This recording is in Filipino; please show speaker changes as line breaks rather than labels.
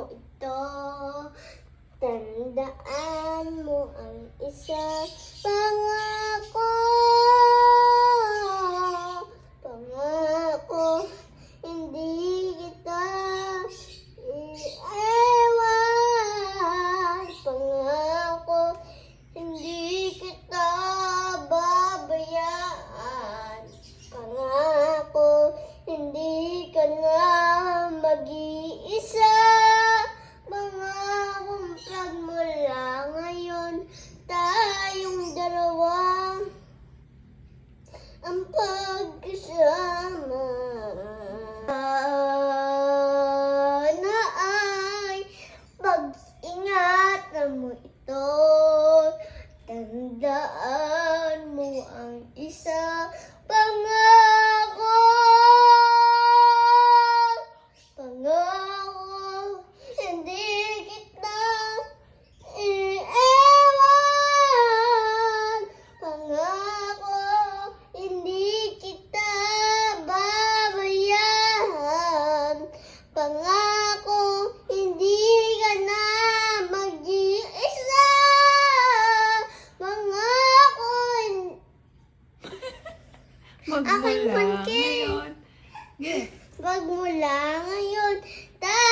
mo ito. Tandaan mo ang isa pa. ang pagkasama. Sana ay pag-ingatan mo ito, tandaan mo ang isa. Pangako, hindi ka na mag-iisa. Pangako,
aking pangkin. ngayon. Yes.
Wag mo lang ngayon. Tayo